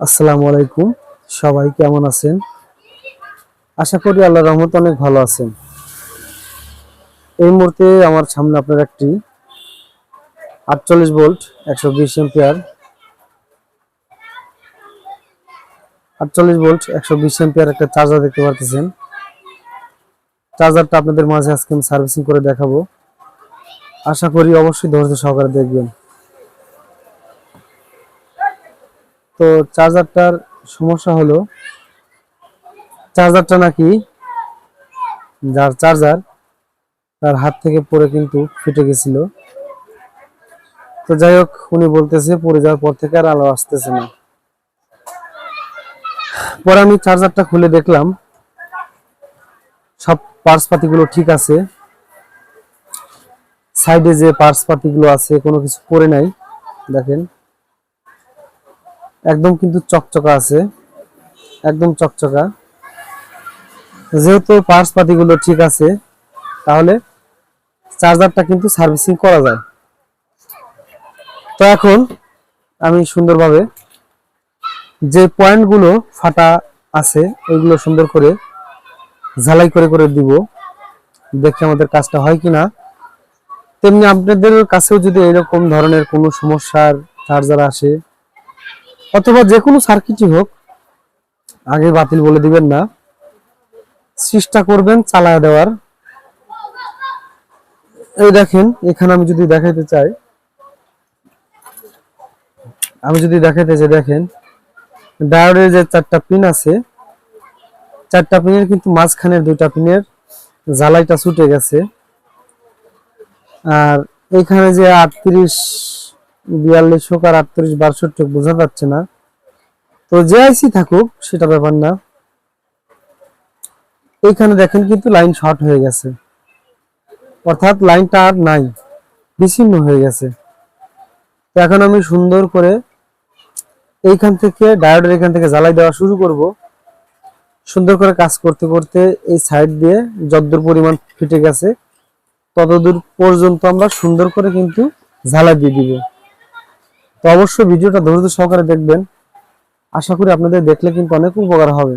আসসালামু আলাইকুম। সবাই কেমন আছেন? আশা করি আল্লাহ রহমত অনেক ভালো আছেন। এই মুহূর্তে আমার সামনে আপনার একটি আটচল্লিশ ভোল্ট, একশো বিশ এম্পিয়ার আটচল্লিশ ভোল্ট, একশো বিশ এম্পিয়ার একটা চার্জার দেখতে পারতেছেন। চার্জারটা আপনাদের মাঝে আজকে আমি সার্ভিসিং করে দেখাবো। আশা করি অবশ্যই ধৈর্য সহকারে দেখবেন। তো চার্জারটার সমস্যা হলো, চার্জারটা নাকি যার চার্জার তার হাত থেকে পরে কিন্তু ফেটে গেছিল। তো যাই হোক, উনি বলতেছে পরে যাওয়ার পর থেকে আর আলো আসতেছে না। পরে আমি চার্জারটা খুলে দেখলাম, সব পার্স পাতিগুলো ঠিক আছে। সাইডে যে পার্স পাতিগুলো আছে, কোনো কিছু পরে নাই, দেখেন। একদম কিন্তু চকচকা আছে। একদম চকচকা। যেহেতু পার্স পাতিগুলো ঠিক আছে, তাহলে চার্জারটা কিন্তু সার্ভিসিং করা যায়। তো এখন আমি সুন্দরভাবে যে পয়েন্টগুলো ফাটা আছে, ওইগুলো সুন্দর করে ঝালাই করে করে দিব। দেখে আমাদের কাজটা হয় কিনা। তেমনি আপনাদের কাছেও যদি এরকম ধরনের কোনো সমস্যার চার্জার আসে অথবা যে কোনো সার্কিটই হোক, আগে বাতিল বলে দিবেন না। চেষ্টা করবেন, চালায় দেওয়ার। এই দেখেন, এখানে আমি যদি দেখাইতে চাই, আমি যদি দেখাইতে চাই, দেখেন, ডায়োডের যে চারটা পিন আছে, চারটা পিনের কিন্তু মাঝখানের দুইটা পিনের জ্বালাইটা ছুটে গেছে। আর এখানে যে আটত্রিশ বিয়াল্লিশ হোক আর আটত্রিশ, বাষট্টি বোঝা যাচ্ছে না। তো যে আইসি থাকুক, সেটা ব্যাপার না। এইখানে দেখেন কিন্তু লাইন শর্ট হয়ে গেছে। অর্থাৎ লাইনটা আর নাই, বিচ্ছিন্ন হয়ে গেছে। এখন আমি সুন্দর করে এইখান থেকে ডায়োডের এখান থেকে জ্বালাই দেওয়া শুরু করব। সুন্দর করে কাজ করতে করতে এই সাইড দিয়ে যতদূর পরিমাণ ফিটে গেছে, ততদূর পর্যন্ত আমরা সুন্দর করে কিন্তু ঝালাই দিয়ে দিব। তো অবশ্যই ভিডিওটা ধৈর্য সহকারে দেখবেন। আশা করি আপনাদের দেখলে কিন্তু অনেক উপকার হবে।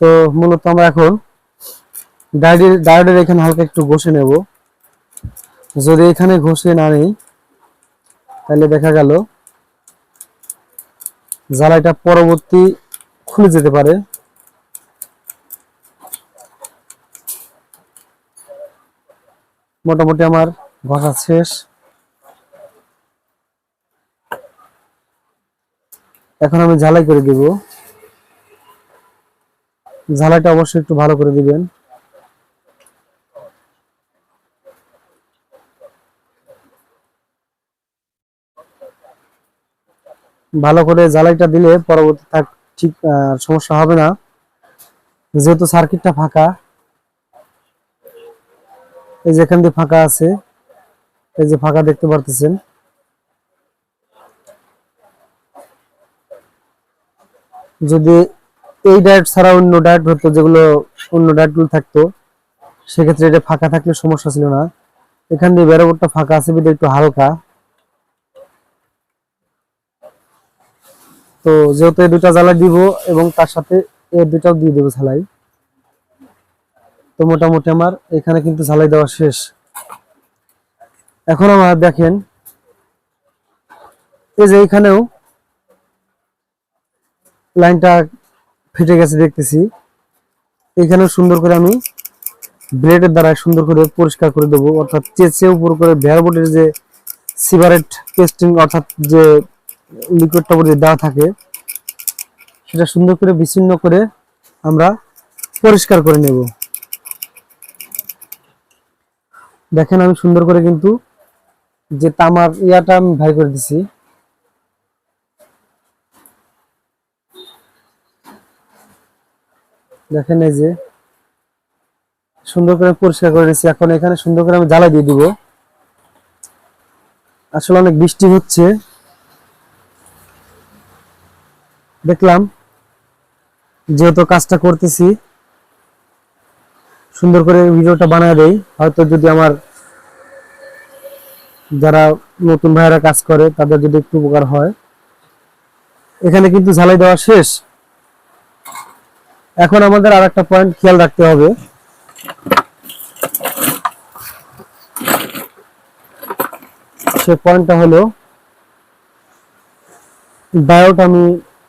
তো মূলত আমরা এখন ডায়োডের ডায়োডের এখানে হালকা একটু ঘষে নেব। যদি এখানে ঘষে না নেই, তাহলে দেখা গেল, জ্বালাইটা পরবর্তী খুলে যেতে পারে। মোটামুটি আমার ঘষা শেষ। এখন আমি ঝালাই করে দিব। ঝালাইটা অবশ্যই একটু ভালো করে দিবেন। ভালো করে জ্বালাইটা দিলে পরবর্তী ঠিক সমস্যা হবে না। যেহেতু সার্কিটটা ফাঁকা এই যে এখান দিয়ে ফাঁকা আছে, এই যে ফাঁকা দেখতে পারতেছেন। যদি এই ডায়েট ছাড়া অন্য ডায়েট হতো, যেগুলো অন্য ডায়েটগুলো থাকতো, সেক্ষেত্রে এটা ফাঁকা থাকলে সমস্যা ছিল না। এখান দিয়ে বেরোবরটা ফাঁকা আছে বিধে একটু হালকা। তো যেহেতু এই দুটা জ্বালা দিব এবং তার সাথে এই দুটাও দিয়ে দেবো ঝালাই। তো মোটামুটি আমার এখানে কিন্তু ঝালাই দেওয়া শেষ। এখন আমার দেখেন, এই যে এখানেও লাইনটা ফেটে গেছে দেখতেছি। এখানেও সুন্দর করে আমি ব্লেডের দ্বারা সুন্দর করে পরিষ্কার করে দেবো। অর্থাৎ চেঁচে উপর করে ভেয়ারবোর্ডের যে সিগারেট পেস্টিং অর্থাৎ যে লিকুইডটা উপরে দেওয়া থাকে, সেটা সুন্দর করে বিচ্ছিন্ন করে আমরা পরিষ্কার করে নেব। দেখেন আমি সুন্দর করে কিন্তু যে তামার ইয়াটা আমি ভাই করে দিছি। দেখেন এই যে সুন্দর করে পরিষ্কার করে নিচ্ছি এখন এখানে সুন্দর করে আমি জ্বালা দিয়ে দিব। আসলে অনেক বৃষ্টি হচ্ছে। দেখলাম যেহেতু কাজটা করতেছি। সুন্দর করে ভিডিওটা বানায় দেই। হয়তো যদি আমার যারা নতুন ভাইয়েরা কাজ করে, তাদের যদি একটু উপকার হয়। এখানে কিন্তু ঝালাই দেওয়া শেষ। এখন আমাদের আর একটা পয়েন্ট খেয়াল রাখতে হবে। সে পয়েন্টটা হলো ডায়োড আমি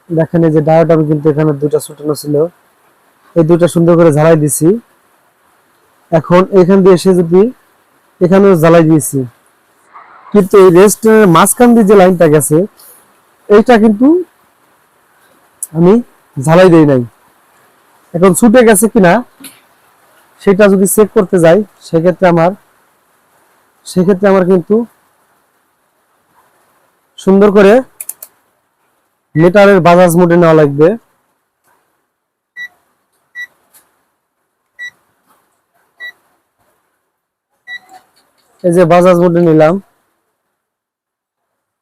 দেখেন যে ডায়োড আমি কিন্তু এখানে দুটা ছুটানো ছিল। এই দুটা সুন্দর করে ঝালাই দিছি। এখন এখান দিয়ে এসে যদি এখানেও জ্বালাই দিয়েছি। কিন্তু এই রেস্টের মাঝখান দিয়ে যে লাইনটা গেছে, এইটা কিন্তু আমি ঝালাই দেই নাই। এখন ছুটে গেছে কিনা সেটা যদি চেক করতে যাই, সেক্ষেত্রে আমার সেক্ষেত্রে আমার কিন্তু সুন্দর করে মিটারের বাজাজ মোডে নেওয়া লাগবে। এই যে বাজাজ মোডে নিলাম।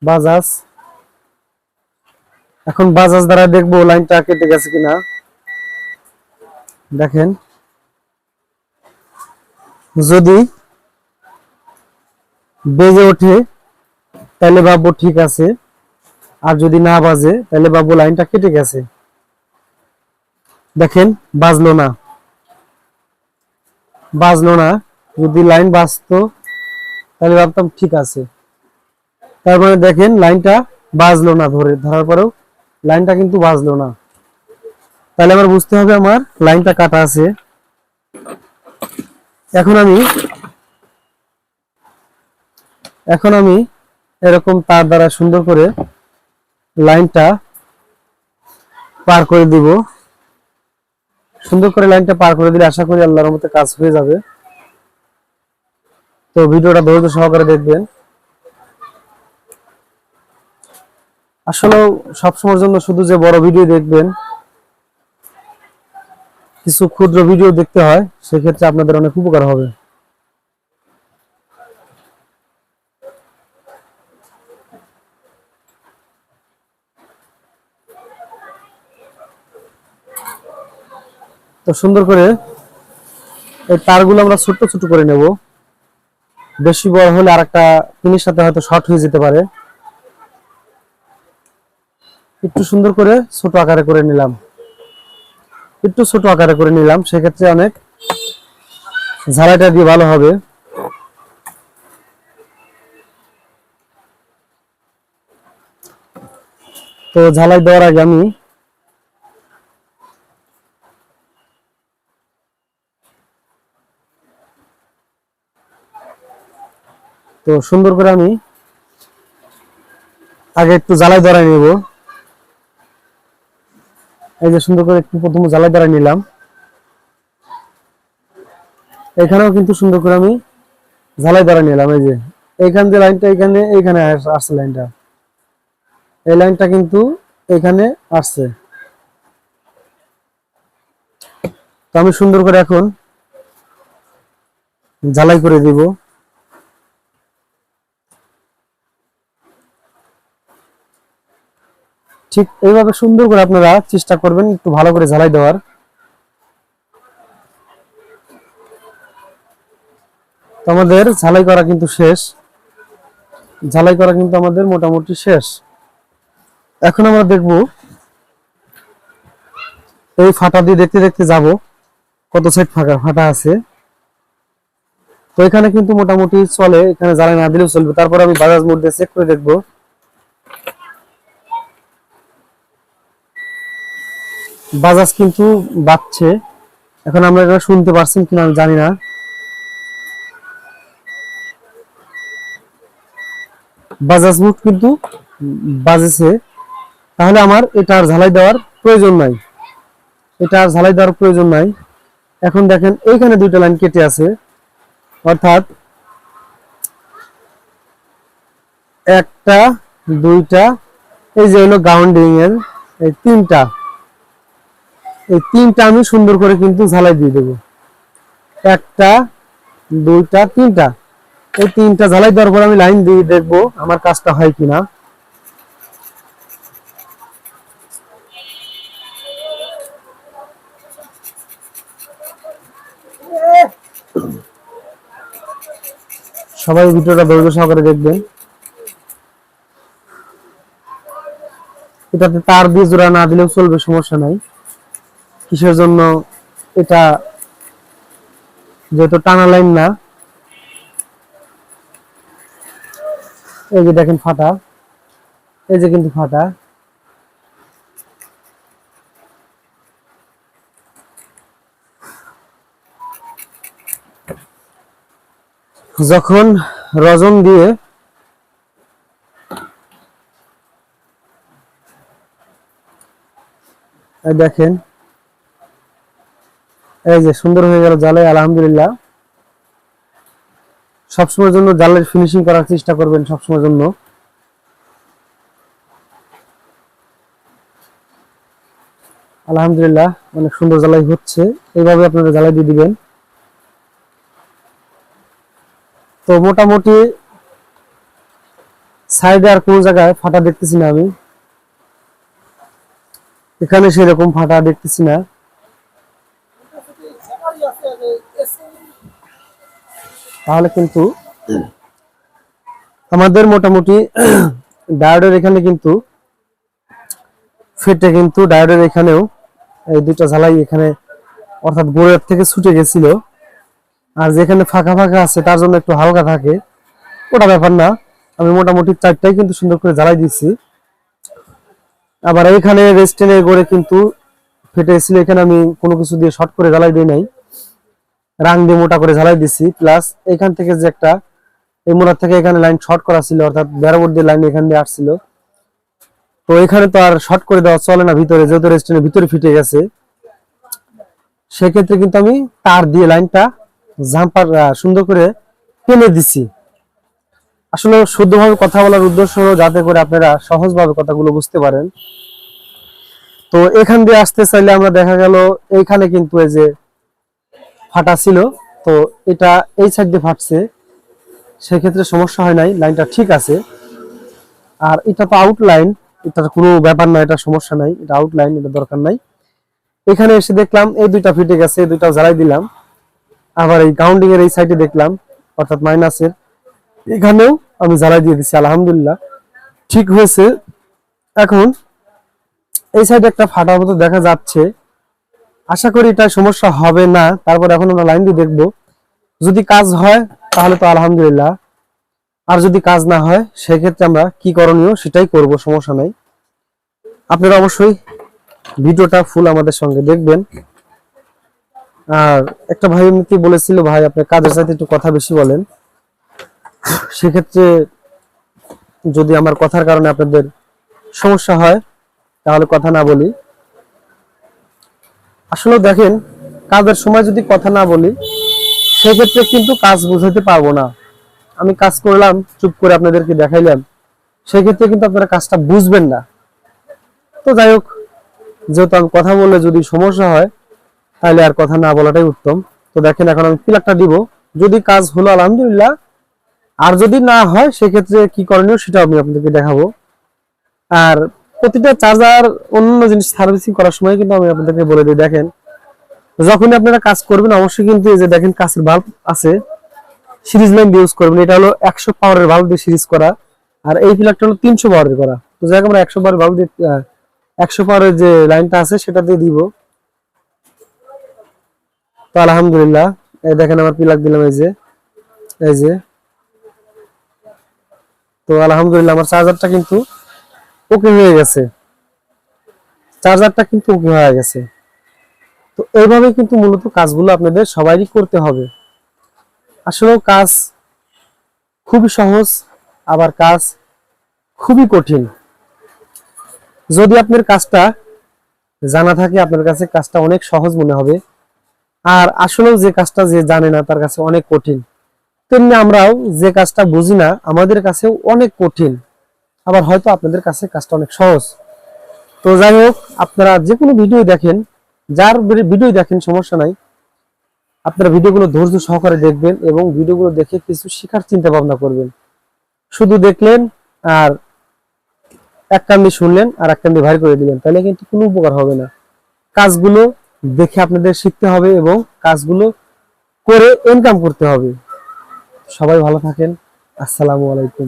বাজাজ। এখন বাজাজ দ্বারা দেখব লাইনটা কেটে গেছে কিনা। দেখেন। যদি বেজে ওঠে, তাহলে ভাববো ঠিক আছে। আর যদি না বাজে, তাহলে ভাববো লাইনটা কেটে গেছে। দেখেন, বাজলো না। বাজলো না। যদি লাইন বাজতো তাহলে ভাবতাম ঠিক আছে। তারপরে দেখেন লাইনটা বাজলো না ধরে, ধরার পরেও লাইনটা কিন্তু বাজলো না। তাহলে আমার বুঝতে হবে আমার লাইনটা কাটা আছে। এখন আমি এখন আমি এরকম তার দ্বারা সুন্দর করে লাইনটা পার করে দিব। সুন্দর করে লাইনটা পার করে দিলে আশা করি আল্লাহর মতো কাজ হয়ে যাবে। তো ভিডিওটা ধৈর্য সহকারে দেখবেন। আসলে সবসময়ের জন্য শুধু যে বড় ভিডিও দেখবেন, কিছু ক্ষুদ্র ভিডিও দেখতে হয়, সেক্ষেত্রে আপনাদের অনেক উপকার হবে। তো সুন্দর করে এই তারগুলো আমরা ছোট্ট ছোট করে নেব। বেশি বড় হলে আর একটা পিনের সাথে হয়তো শর্ট হয়ে যেতে পারে। একটু সুন্দর করে ছোট আকারে করে নিলাম। একটু ছোট আকারে করে নিলাম, সেক্ষেত্রে অনেক ঝাড়াইটা দিয়ে ভালো হবে। তো ঝালাই দেওয়ার আগে আমি তো সুন্দর করে আমি আগে একটু জ্বালাই ধরাই নেব। এই যে সুন্দর করে একটু প্রথমে জ্বালাই ধরাই নিলাম। এখানেও কিন্তু সুন্দর করে আমি ঝালাই ধরা নিলাম। এই যে এইখান যে লাইনটা এখানে এইখানে আস- আসছে লাইনটা। এই লাইনটা কিন্তু এখানে আসছে। তো আমি সুন্দর করে এখন ঝালাই করে দিব। ঠিক এইভাবে সুন্দর করে আপনারা চেষ্টা করবেন একটু ভালো করে ঝালাই দেওয়ার। আমাদের ঝালাই করা কিন্তু শেষ। ঝালাই করা কিন্তু আমাদের মোটামুটি শেষ। এখন আমরা দেখব এই ফাটা দিয়ে দেখতে দেখতে যাব কত সাইড ফাঁকা, ফাটা আছে। তো এখানে কিন্তু মোটামুটি চলে, এখানে জ্বালাই না দিলেও চলবে। তারপর আমি বাজাজ মোড দিয়ে চেক করে দেখব। বাজাজ কিন্তু বাজছে এখন আমরা এটা শুনতে পারছেন কিনা আমি জানি না। বাজাজ মুড কিন্তু বাজেছে। তাহলে আমার এটা আর ঝালাই দেওয়ার প্রয়োজন নাই। এটা আর ঝালাই দেওয়ার প্রয়োজন নাই। এখন দেখেন এইখানে দুইটা লাইন কেটে আছে। অর্থাৎ একটা, দুইটা, এই যে হলো গাউন্ডিং এর, এই তিনটা। এই তিনটা আমি সুন্দর করে কিন্তু ঝালাই দিয়ে দেবো। একটা, দুইটা, তিনটা। এই তিনটা ঝালাই দেওয়ার পর আমি লাইন দিয়ে দেখব আমার কাজটা হয় কিনা। সবাই ভিডিওটা ধৈর্য সহকারে দেখবেন। এটাতে তার দিয়ে জোড়া না দিলেও চলবে, সমস্যা নাই। কিসের জন্য? এটা যেহেতু টানা লাইন না, এই যে দেখেন ফাটা, এই যে কিন্তু ফাটা। যখন রজন দিয়ে দেখেন এই যে সুন্দর হয়ে গেল জালে, আলহামদুলিল্লাহ। সবসময়ের জন্য জালের ফিনিশিং করার চেষ্টা করবেন সবসময়ের জন্য। আলহামদুলিল্লাহ, অনেক সুন্দর জ্বালাই হচ্ছে। এইভাবে আপনারা জ্বালাই দিয়ে দিবেন। তো মোটামুটি সাইডে আর কোন জায়গায় ফাটা দেখতেছি না আমি। এখানে সেরকম ফাটা দেখতেছি না। তাহলে কিন্তু আমাদের মোটামুটি ডায়োডের এখানে কিন্তু ফেটে কিন্তু ডায়োডের এখানেও এই দুটো ঝালাই এখানে অর্থাৎ গোড়ের থেকে ছুটে গেছিল। আর যেখানে ফাঁকা ফাঁকা আছে তার জন্য একটু হালকা থাকে। ওটা ব্যাপার না। আমি মোটামুটি চারটাই কিন্তু সুন্দর করে জ্বালাই দিচ্ছি আবার এইখানে রেস্টেনের গড়ে কিন্তু ফেটে গেছিল এখানে আমি কোনো কিছু দিয়ে শর্ট করে জ্বালাই দিই নাই। রাং দিয়ে মোটা করে ঝালাই দিছি। প্লাস এখান থেকে যে একটা এই মোড়ার থেকে এখানে লাইন শর্ট করা ছিল, অর্থাৎ বেড়াবর দিয়ে লাইন এখান দিয়ে আসছিল। তো এখানে তো আর শর্ট করে দেওয়া চলে না ভিতরে, যেহেতু রেস্টুরেন্টের ভিতরে ফিটে গেছে। সেক্ষেত্রে কিন্তু আমি তার দিয়ে লাইনটা জাম্পার সুন্দর করে টেনে দিছি। আসলে শুদ্ধভাবে কথা বলার উদ্দেশ্য যাতে করে আপনারা সহজভাবে কথাগুলো বুঝতে পারেন। তো এখান দিয়ে আসতে চাইলে আমরা দেখা গেল, এইখানে কিন্তু এই যে ফাটা ছিল, তো এটা এই সাইড দিয়ে ফাটছে। সেক্ষেত্রে সমস্যা হয় নাই লাইনটা ঠিক আছে। আর এটা তো আউট লাইন এটা কোনো ব্যাপার না, এটা সমস্যা নাই, এটা আউট লাইন এটা দরকার নাই। এখানে এসে দেখলাম, এই দুইটা ফিটে গেছে, এই দুইটা জ্বালাই দিলাম। আবার এই গাউন্ডিং এর এই সাইডে দেখলাম, অর্থাৎ মাইনাসের এখানেও আমি জ্বালাই দিয়ে দিচ্ছি আলহামদুলিল্লাহ। ঠিক হয়েছে। এখন এই সাইডে একটা ফাটার মতো দেখা যাচ্ছে। আশা করি এটা সমস্যা হবে না। তারপর এখন আমরা লাইন দিয়ে দেখব। যদি কাজ হয়, তাহলে তো আলহামদুলিল্লাহ। আর যদি কাজ না হয়, সেক্ষেত্রে আমরা কি করণীয় সেটাই করব, সমস্যা নাই। আপনারা অবশ্যই ভিডিওটা ফুল আমাদের সঙ্গে দেখবেন। আর একটা ভাই এমনিতে বলেছিল, ভাই, আপনি কাজের সাথে একটু কথা বেশি বলেন। সেক্ষেত্রে যদি আমার কথার কারণে আপনাদের সমস্যা হয়, তাহলে কথা না বলি। আসলে দেখেন, কাজের সময় যদি কথা না বলি, সেক্ষেত্রে কিন্তু কাজ বুঝাতে পারব না। আমি কাজ করলাম, চুপ করে আপনাদেরকে দেখাইলাম, সেক্ষেত্রে কিন্তু আপনারা কাজটা বুঝবেন না। তো যাই হোক, যেহেতু আমি কথা বললে যদি সমস্যা হয়, তাহলে আর কথা না বলাটাই উত্তম। তো দেখেন, এখন আমি পিলারটা দিব। যদি কাজ হলো, আলহামদুলিল্লাহ। আর যদি না হয়, সেক্ষেত্রে কি করণীয় সেটা আমি আপনাদেরকে দেখাবো। আর প্রতিটা চার্জার অন্য জিনিস সার্ভিসিং করার সময় কিন্তু আমি আপনাদেরকে বলে দিই, দেখেন। যখনই আপনারা কাজ করবেন, অবশ্যই কিন্তু এই যে দেখেন কাছের বাল্ব আছে সিরিজ লাইন ইউজ করবেন। এটা হলো একশো পাওয়ারের বাল্ব দিয়ে সিরিজ করা, আর এই ফিলারটা হলো তিনশো পাওয়ারের করা। তো যাই আমরা একশো পাওয়ার বাল্ব দিয়ে একশো পাওয়ারের যে লাইনটা আছে, সেটা দিয়ে দিব। তো আলহামদুলিল্লাহ, এই দেখেন আমার পিলার দিলাম, এই যে এই যে। তো আলহামদুলিল্লাহ, আমার চার্জারটা কিন্তু ওকে হয়ে গেছে। চার্জারটা কিন্তু ওকে হয়ে গেছে। তো এইভাবে কিন্তু মূলত কাজগুলো আপনাদের সবারই করতে হবে। আসলে কাজ খুবই সহজ, আবার কাজ খুবই কঠিন। যদি আপনার কাজটা জানা থাকে, আপনার কাছে কাজটা অনেক সহজ মনে হবে। আর আসলেও যে কাজটা যে জানে না, তার কাছে অনেক কঠিন। তেমনি আমরাও যে কাজটা বুঝি না, আমাদের কাছেও অনেক কঠিন। আবার হয়তো আপনাদের কাছে কাজটা অনেক সহজ। তো যাই হোক, আপনারা যে কোনো ভিডিও দেখেন, যার ভিডিও দেখেন, সমস্যা নাই। আপনারা ভিডিওগুলো ধৈর্য সহকারে দেখবেন এবং ভিডিওগুলো দেখে কিছু শেখার চিন্তা ভাবনা করবেন। শুধু দেখলেন আর এক কান্দি শুনলেন আর এক কান্দি ভাই করে দিলেন, তাহলে কিন্তু কোনো উপকার হবে না। কাজগুলো দেখে আপনাদের শিখতে হবে এবং কাজগুলো করে ইনকাম করতে হবে। সবাই ভালো থাকেন। আসসালামু আলাইকুম।